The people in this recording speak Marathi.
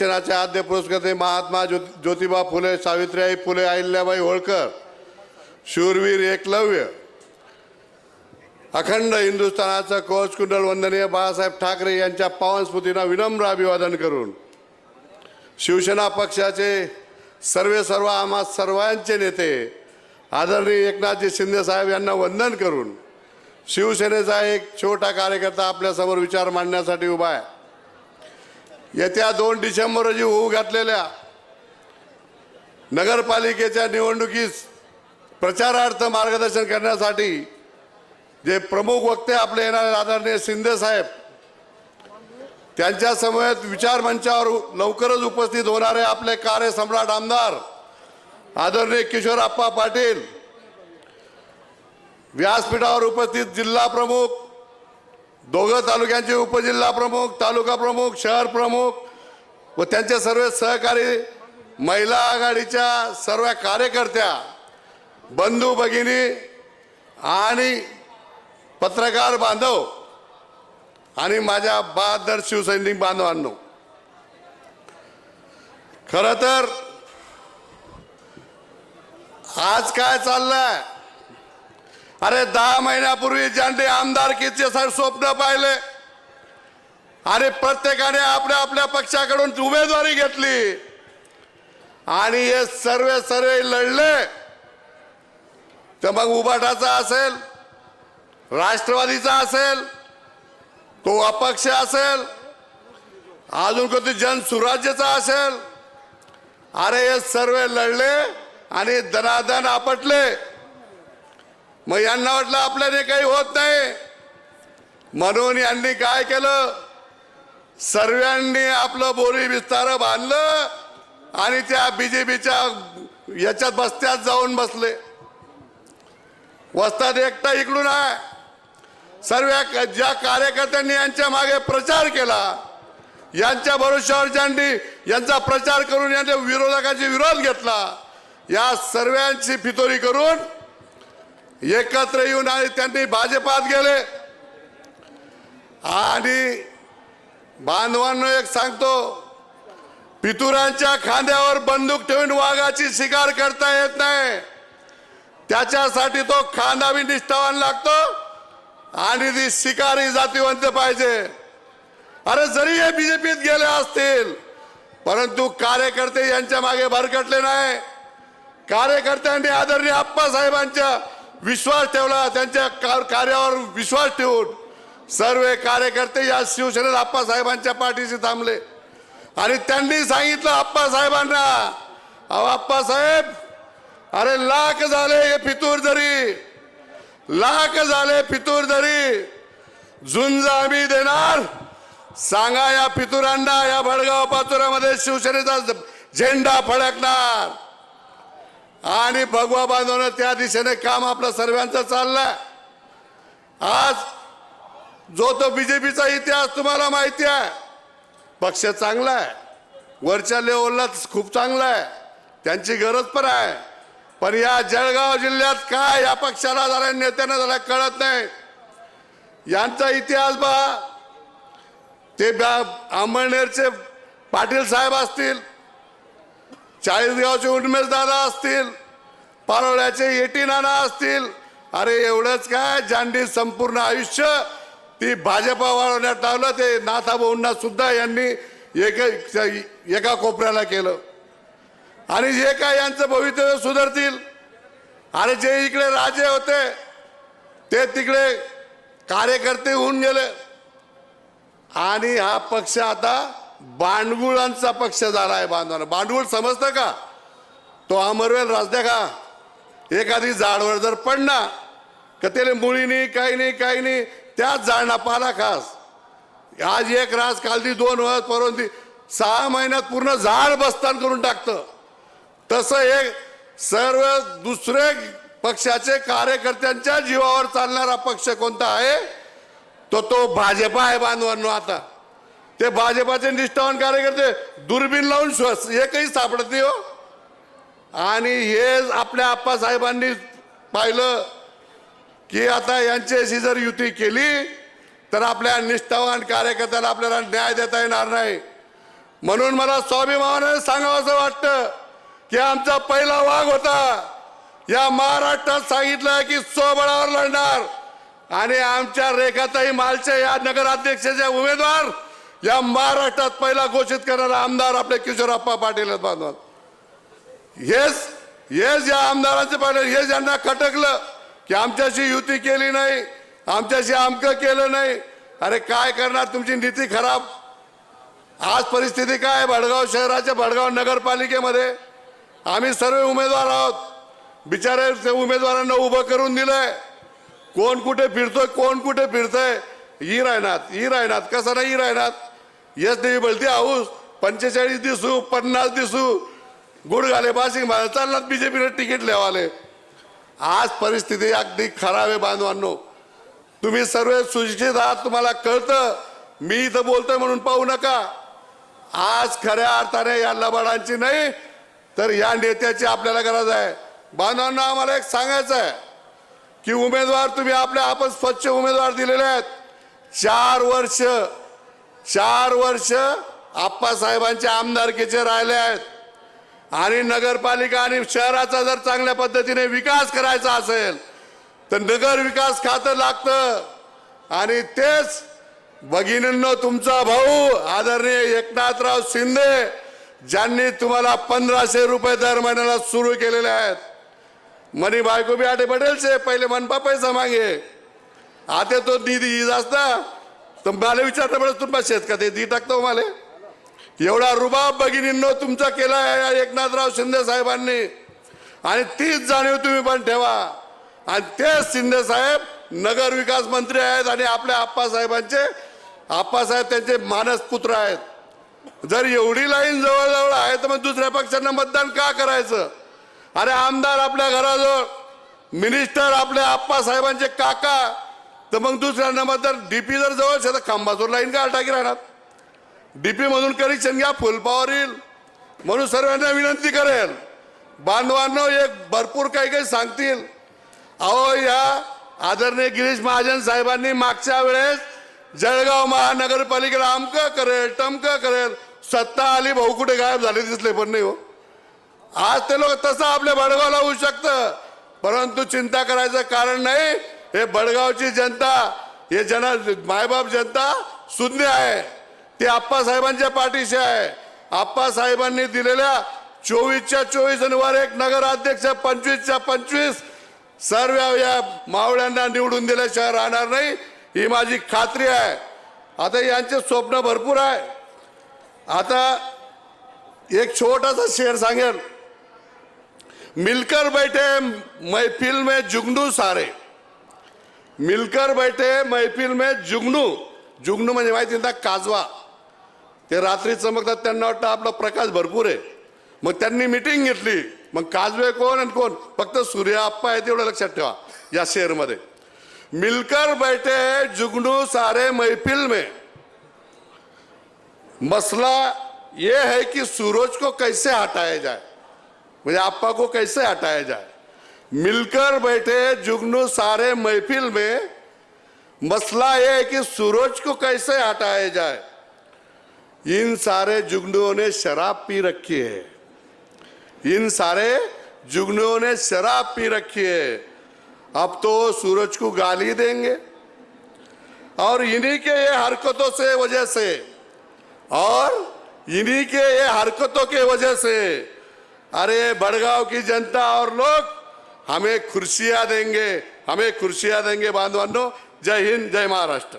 शिक्षणाचे आद्य पुरस्कर्ते महात्मा ज्यो ज्योतिबा फुले सावित्रीबाई फुले अहिल्याबाई होळकर शूरवीर एकलव्य अखंड हिंदुस्थानाचं कोच कुंडल वंदनीय बाळासाहेब ठाकरे यांच्या पावनस्मृतींना विनम्र अभिवादन करून शिवसेना पक्षाचे सर्वे सर्व आम्हा सर्वांचे नेते आदरणीय एकनाथजी शिंदे साहेब यांना वंदन करून शिवसेनेचा एक छोटा कार्यकर्ता आपल्यासमोर विचार मांडण्यासाठी उभा आहे. येत्या दोन डिसेंबर रोजी होऊ घातलेल्या नगरपालिकेच्या निवडणुकीस प्रचारार्थ मार्गदर्शन करण्यासाठी जे प्रमुख वक्ते आपले येणारे आदरणीय शिंदे साहेब त्यांच्या समवेत विचार मंचावर लवकरच उपस्थित होणारे आपले कार्यसम्राट आमदार आदरणीय किशोर आप्पा पाटील व्यासपीठावर उपस्थित जिल्हा प्रमुख दोघं तालुक्यांचे उपजिल्हा प्रमुख तालुका प्रमुख शहर प्रमुख व त्यांचे सर्व सहकारी महिला आघाडीच्या सर्व कार्यकर्त्या बंधू भगिनी आणि पत्रकार बांधव आणि माझ्या बहादर शिवसैनिक बांधवांनो. खरं तर आज काय चाललंय? अरे दहा महिन्यापूर्वी ज्यांनी आमदारकीचे स्वप्न पाहिले आणि प्रत्येकाने आपल्या आपल्या पक्षाकडून उमेदवारी घेतली आणि हे सर्व सर्व लढले तर मग उबाटाचा असेल राष्ट्रवादीचा असेल तो अपक्ष असेल अजून कधी जनसुराज्याचा असेल अरे हे सर्व लढले आणि दनादन आपटले. मग यांना वाटलं आपल्याने काही होत नाही. म्हणून यांनी काय केलं? सर्वांनी आपलं बोरी विस्तार बांधलं आणि त्या बीजेपीच्या याच्यात बस्त्यात जाऊन बसले. वस्तात एकटा इकडून आहे. सर्व ज्या कार्यकर्त्यांनी यांच्या मागे प्रचार केला यांच्या भरोश्यावर ज्यांनी यांचा प्रचार करून यांच्या विरोधकांचा विरोध घेतला या सर्वांची फितोरी करून एकत्र येऊन आणि त्यांनी भाजपात गेले. आणि बांधवांना एक सांगतो पितुरांच्या खांद्यावर बंदूक ठेवून वाघाची शिकार करता येत नाही. त्याच्यासाठी तो खांदा बी निष्ठावान लागतो आणि ती शिकारी जातीवंत पाहिजे. अरे जरी हे बीजेपीत गेले असतील परंतु कार्यकर्ते यांच्या मागे भरकटले नाही. कार्यकर्त्यांनी आदरणीय आप्पासाहेबांच्या विश्वास ठेवला त्यांच्या कार्यावर विश्वास ठेवून सर्व कार्यकर्ते या शिवसेनेत आप्पासाहेबांच्या पाठीशी थांबले. आणि त्यांनी सांगितलं आप्पासाहेबांना अहो आप्पासाहेब अरे लाख झाले हे फितूर जरी. लाख झाले फितूर जरी. झुंज आम्ही देणार. सांगा या फितुरांना या भडगाव पातुरामध्ये शिवसेनेचा झेंडा फडकणार. आणि भगवा बांधवनं त्या दिशेने काम आपलं सर्वांचं चाललंय. आज जो तो बीजेपीचा इतिहास तुम्हाला माहिती आहे पक्ष चांगला आहे. वरच्या लेवलला खूप चांगला आहे. त्यांची गरज पण आहे. पण या जळगाव जिल्ह्यात काय या पक्षाला झाल्या नेत्यांना झाल्या कळत नाही. यांचा इतिहास बा ते अंबळनेरचे पाटील साहेब असतील चाळीसगावचे उन्मेष दादा असतील पारोळ्याचे येटी नाना असतील अरे एवढंच काय ज्यांनी संपूर्ण आयुष्य ती भाजपा वाढवण्यात लावलं ते नाथाभाऊंना सुद्धा यांनी एक एका कोपऱ्याला केलं. आणि जे काय यांचं भवितव्य सुधारतील आणि जे इकडे राजे होते ते तिकडे कार्यकर्ते होऊन गेले. आणि हा पक्ष आता बांडगुळांचा पक्ष झाला आहे बांधवांना. बांडगुळ समजतं का? तो अमरवेल राजद्या का? एखादी झाडवर जर पडना का त्याला मुळी नाही काही नाही काही नाही त्याच झाडना पाला खास. आज एक रास कालदी दोन वर्ष परवंती सहा महिन्यात पूर्ण झाड बस्तान करून टाकतं. तसं एक सर्व दुसरे पक्षाचे कार्यकर्त्यांच्या जीवावर चालणारा पक्ष कोणता आहे? तो तो भाजपा आहे बांधवांनो आता. ते भाजपाचे निष्ठावान कार्यकर्ते दुर्बीण लावून श्वास एकही सापडत नाही हो. आणि हे आपल्या आप्पासाहेबांनी पाहिलं की आता यांच्याशी जर युती केली तर आपल्या निष्ठावान कार्यकर्त्याला आपल्याला न्याय देता येणार नाही. म्हणून मला स्वाभिमानाने सांगावं असं वाटतं की आमचा पहिला वाघ होता. या महाराष्ट्रात सांगितलं की स्वबळावर लढणार. आणि आमच्या रेखाताई मालचे या नगराध्यक्षाचे उमेदवार या महाराष्ट्रात पहिला घोषित करणारा आमदार आपले किशोरप्पा पाटील आहेत बांधवान. हेच हेच या आमदारांचे पाटील हेच यांना खटकलं की आमच्याशी युती केली नाही आमच्याशी आमकं केलं नाही. अरे काय करणार तुमची नीती खराब? आज परिस्थिती काय भडगाव शहराच्या भडगाव नगरपालिकेमध्ये आम्ही सर्व उमेदवार आहोत. बिचारे उमेदवारांना उभं करून दिलंय. कोण कुठे फिरतोय कोण कुठे फिरतोय? ही रायनाथ ही रायनाथ. कसं नाही ई रायनाथ? यस देवी बोलती आऊस पंचेचाळीस दिसू पन्नास दिसू. गुड घाले बासिंग बी चालणार बीजेपीने तिकीट लिवाले. आज परिस्थिती अगदी खराब आहे बांधवांनो. तुम्ही सर्व सुशिक्षित आहात तुम्हाला कळतं. मी इथं बोलतोय म्हणून पाहू नका. आज खऱ्या अर्थाने या लबाडांची नाही तर या नेत्याची आपल्याला गरज आहे. बांधवांना आम्हाला एक सांगायचं आहे की उमेदवार तुम्ही आपल्या आपण स्वच्छ उमेदवार दिलेले आहेत. चार वर्ष चार वर्ष आप्पासाहेबांच्या आमदारकीचे राहिले आहेत. आणि नगरपालिका आणि शहराचा जर चांगल्या पद्धतीने विकास करायचा असेल तर नगर विकास खातं लागतं. आणि तेच भगिनींनो तुमचा भाऊ आदरणीय एकनाथराव शिंदे ज्यांनी तुम्हाला पंधराशे रुपये दर महिन्याला सुरू केलेले आहेत. मनी बायको बी आटे पटेलचे पहिले मनपा पैसा मागे आता तो निधी ईज असता तर मला विचारतं पडत तुम्हाला शेतकरी दी टाकतो हो मला? एवढा रुबाब भगिनींनो तुमचा केला आहे या एकनाथराव शिंदे साहेबांनी. आणि तीच जाणीव तुम्ही पण ठेवा. आणि तेच शिंदे साहेब नगर विकास मंत्री आहेत आणि आपल्या आप्पासाहेबांचे आप्पासाहेब त्यांचे मानस पुत्र आहेत. जर एवढी लाईन जवळजवळ आहे तर मग दुसऱ्या पक्षांना मतदान का करायचं? अरे आमदार आपल्या घराजवळ मिनिस्टर आपल्या आप्पासाहेबांचे काका तर मग दुसऱ्यांना डी डीपी जर जवळ असेल तर खांबाजूर लाईन का अटाकी राहणार? डीपी मधून कनेक्शन घ्या फुलपावर येईल. म्हणून सर्वांना विनंती करेल. बांधवांनो एक भरपूर काही काही सांगतील. अहो या आदरणीय गिरीश महाजन साहेबांनी मागच्या वेळेस जळगाव महानगरपालिकेला अमक करेल टमकं करेल. सत्ता आली भाऊ कुठे गायब झाले दिसले पण नाही हो. आज ते लोक तसं आपल्या भडगावला होऊ शकतं. परंतु चिंता करायचं कारण नाही. हे बडगावची जनता हे जना मायबाप जनता शून्य आहे. ते आप्पासाहेबांच्या पाठीशी आहे. आप्पासाहेबांनी दिलेल्या चोवीसच्या चोवीस अनुवार एक नगराध्यक्ष पंचवीसच्या पंचवीस सर्व या मावळ्यांना निवडून दिल्याशिवाय राहणार नाही. ही माझी खात्री आहे. आता यांचे स्वप्न भरपूर आहे. आता एक छोटासा शेर सांगेल मिलकर बैठे मैफिल में जुगनू सारे. मिलकर बैठे मैफिल में जुगनू। जुगनू म्हणजे माहिती ना काजवा। ते रात्री चमकतात त्यांना वाटतं आपला प्रकाश भरपूर आहे. मग त्यांनी मिटिंग घेतली. मग काजवे कोण आणि कोण? फक्त सूर्याप्पा आहे तेवढं लक्षात ठेवा या शेअरमध्ये. मिलकर बैठे जुगनू सारे मैफिल में। मसला ये है कि सूरज को कैसे हटाया जाए? म्हणजे आप्पा को कैसे हटाया जाए? मिलकर बैठे जुगनू सारे महफिल में, मसला यह है कि सूरज को कैसे हटाया जाए। इन सारे जुगनुओं ने शराब पी रखी है। इन सारे जुगनुओं ने शराब पी रखी है। अब तो सूरज को गाली देंगे। और इन्हीं के ये हरकतों से वजह से, और इन्हीं के ये हरकतों के वजह से, अरे बड़गांव की जनता और लोग हमें खुर्सियां देंगे हमें खुर्सियां देंगे बांधवानों। जय हिंद जय महाराष्ट्र।